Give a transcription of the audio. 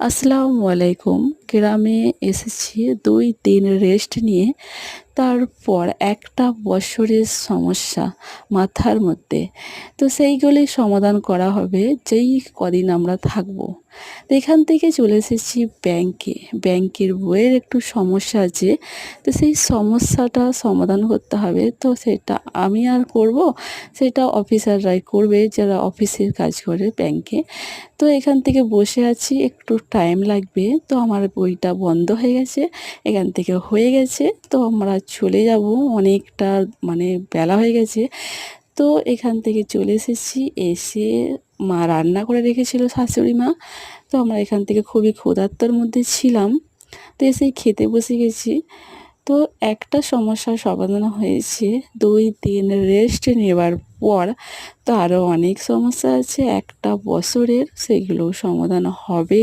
আসসালামু আলাইকুম। গ্রামে এসেছি দুই দিন রেস্ট নিয়ে। তারপর একটা বছরের সমস্যা মাথার মধ্যে। তো সেইগুলি সমাধান করা হবে, যেই কদিন আমরা থাকব। তো এখান থেকে চলে এসেছি ব্যাংকে। ব্যাংকের বইয়ের একটু সমস্যা আছে। তো সেই সমস্যাটা সমাধান করতে হবে। তো সেটা আমি আর করব, সেটা অফিসাররাই করবে যারা অফিসের কাজ করে ব্যাংকে। তো এখান থেকে বসে আছি, একটু টাইম লাগবে। তো আমার বইটা বন্ধ হয়ে গেছে, এখান থেকে হয়ে গেছে। তো আমরা চলে যাব, অনেকটা মানে বেলা হয়ে গেছে। তো এখান থেকে চলে এসেছি, এসে মা রান্না করে রেখেছিল শাশুড়ি মা। তো আমরা এখান থেকে খুবই ক্ষুধার্তর মধ্যে ছিলাম। তো এসেই খেতে বসে গেছি। তো একটা সমস্যার সমাধান হয়েছে। দুই দিন রেস্ট নেবার পর তো আরও অনেক সমস্যা আছে। একটা বছরের, সেগুলো সমাধান হবে